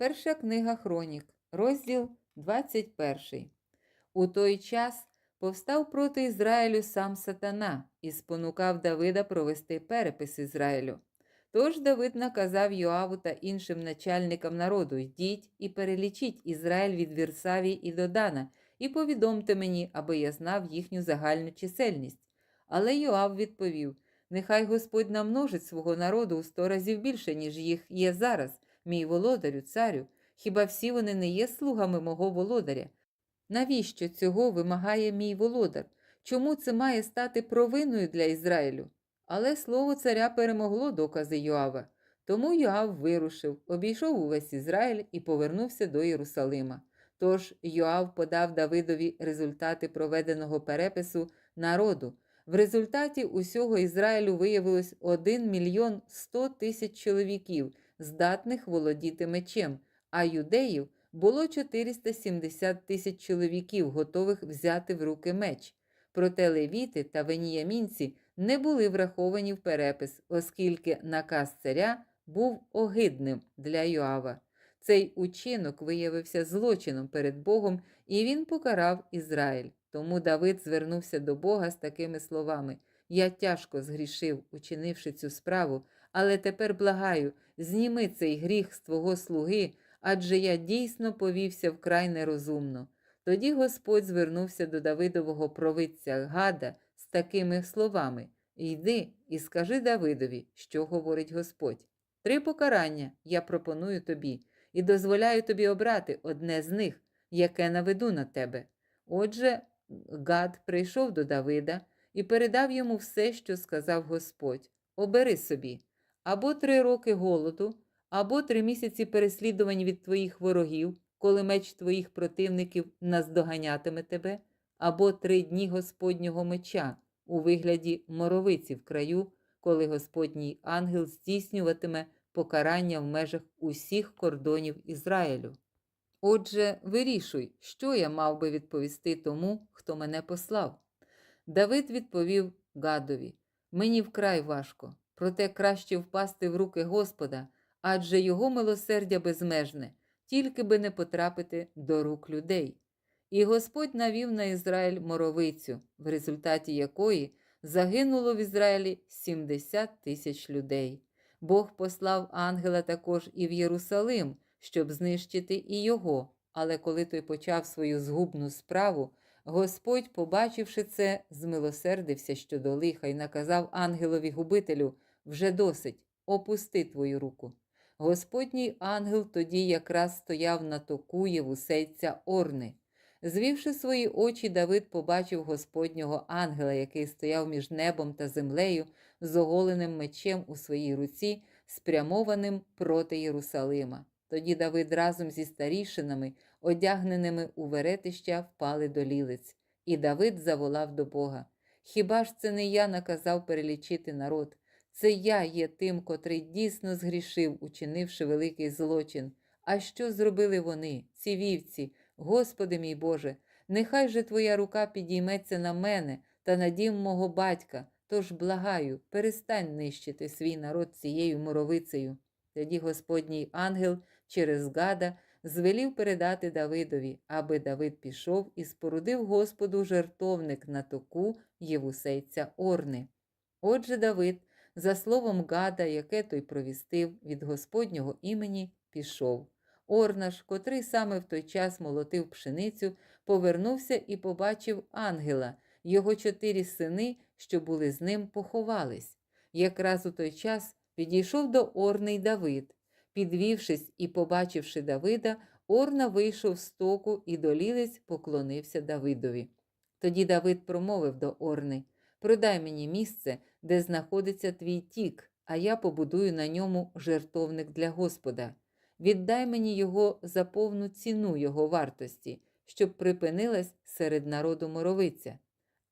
Перша книга Хронік, розділ 21. У той час повстав проти Ізраїлю сам сатана і спонукав Давида провести перепис Ізраїлю. Тож Давид наказав Йоаву та іншим начальникам народу йдіть і перелічіть Ізраїль від Вірсавії і до Дана, і повідомте мені, аби я знав їхню загальну чисельність. Але Йоав відповів: Нехай Господь намножить свого народу у сто разів більше, ніж їх є зараз, мій володарю, царю. Хіба всі вони не є слугами мого володаря? Навіщо цього вимагає мій володар? Чому це має стати провиною для Ізраїлю? Але слово царя перемогло докази Йоава. Тому Йоав вирушив, обійшов увесь Ізраїль і повернувся до Єрусалима. Тож Йоав подав Давидові результати проведеного перепису народу. В результаті усього Ізраїлю виявилось 1 мільйон 100 тисяч чоловіків, здатних володіти мечем, а юдеїв було 470 тисяч чоловіків, готових взяти в руки меч. Проте левіти та веніямінці не були враховані в перепис, оскільки наказ царя був огидним для Йоава. Цей учинок виявився злочином перед Богом, і він покарав Ізраїль. Тому Давид звернувся до Бога з такими словами: Я тяжко згрішив, учинивши цю справу, але тепер благаю, зніми цей гріх з твого слуги, адже я дійсно повівся вкрай нерозумно. Тоді Господь звернувся до Давидового провидця Гада з такими словами: Йди і скажи Давидові, що говорить Господь. Три покарання я пропоную тобі, і дозволяю тобі обрати одне з них, яке наведу на тебе. Отже, Гад прийшов до Давида і передав йому все, що сказав Господь: Обери собі або три роки голоду, або три місяці переслідувань від твоїх ворогів, коли меч твоїх противників наздоганятиме тебе, або три дні Господнього меча у вигляді моровиці в краю, коли Господній ангел здійснюватиме покарання в межах усіх кордонів Ізраїлю. Отже, вирішуй, що я мав би відповісти тому, хто мене послав. Давид відповів Гадові: Мені вкрай важко, проте краще впасти в руки Господа, адже його милосердя безмежне, тільки би не потрапити до рук людей. І Господь навів на Ізраїль моровицю, в результаті якої загинуло в Ізраїлі 70 тисяч людей. Бог послав ангела також і в Єрусалим, щоб знищити і його. Але коли той почав свою згубну справу, Господь, побачивши це, змилосердився щодо лиха і наказав ангелові губителю вже досить, опусти твою руку. Господній ангел тоді якраз стояв на току Євусейця Орни. Звівши свої очі, Давид побачив Господнього ангела, який стояв між небом та землею, з оголеним мечем у своїй руці, спрямованим проти Єрусалима. Тоді Давид разом зі старішинами, одягненими у веретища, впали до лілиць, і Давид заволав до Бога. Хіба ж це не я наказав перелічити народ? Це я є тим, котрий дійсно згрішив, учинивши великий злочин. А що зробили вони, ці вівці? Господи мій Боже, нехай же Твоя рука підійметься на мене та на дім мого батька, тож благаю, перестань нищити свій народ цією моровицею. Тоді Господній ангел через Гада звелів передати Давидові, аби Давид пішов і спорудив Господу жертовник на току Євусейця Орни. Отже, Давид, за словом Гада, яке той провістив від Господнього імені, пішов. Орнаш, котрий саме в той час молотив пшеницю, повернувся і побачив ангела. Його чотири сини, що були з ним, поховались. Якраз у той час підійшов до Орни Давид. Підвівшись і побачивши Давида, Орна вийшов з току і долілець поклонився Давидові. Тоді Давид промовив до Орни: Продай мені місце, де знаходиться твій тік, а я побудую на ньому жертовник для Господа. Віддай мені його за повну ціну його вартості, щоб припинилась серед народу моровиця.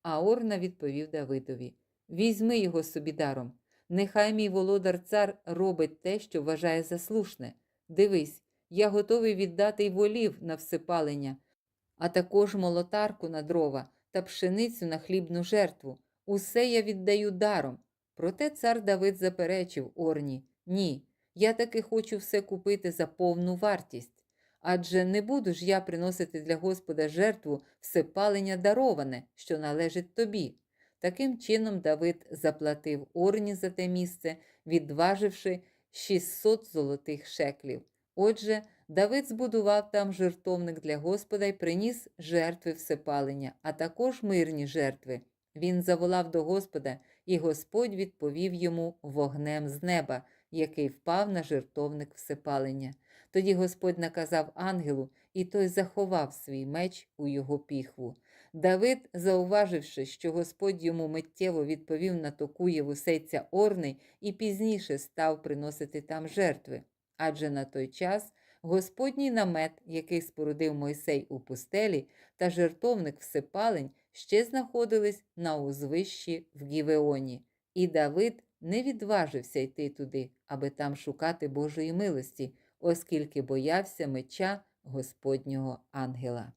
А Орна відповів Давидові: Візьми його собі даром. Нехай мій володар цар робить те, що вважає за слушне. Дивись, я готовий віддати й волів на всипалення, а також молотарку на дрова та пшеницю на хлібну жертву. Усе я віддаю даром. Проте цар Давид заперечив Орні: Ні, Я таки хочу все купити за повну вартість. Адже не буду ж я приносити для Господа жертву всепалення дароване, що належить тобі. Таким чином Давид заплатив Орні за те місце, відваживши 600 золотих шеклів. Отже, Давид збудував там жертовник для Господа і приніс жертви всепалення, а також мирні жертви. Він заволав до Господа, і Господь відповів йому вогнем з неба, який впав на жертовник всепалення. Тоді Господь наказав ангелу, і той заховав свій меч у його піхву. Давид, зауваживши, що Господь йому миттєво відповів на токуєву сейця Орний, і пізніше став приносити там жертви. Адже на той час Господній намет, який спорудив Мойсей у пустелі, та жертовник всепалень ще знаходились на узвищі в Гівеоні, і Давид не відважився йти туди, аби там шукати Божої милості, оскільки боявся меча Господнього ангела.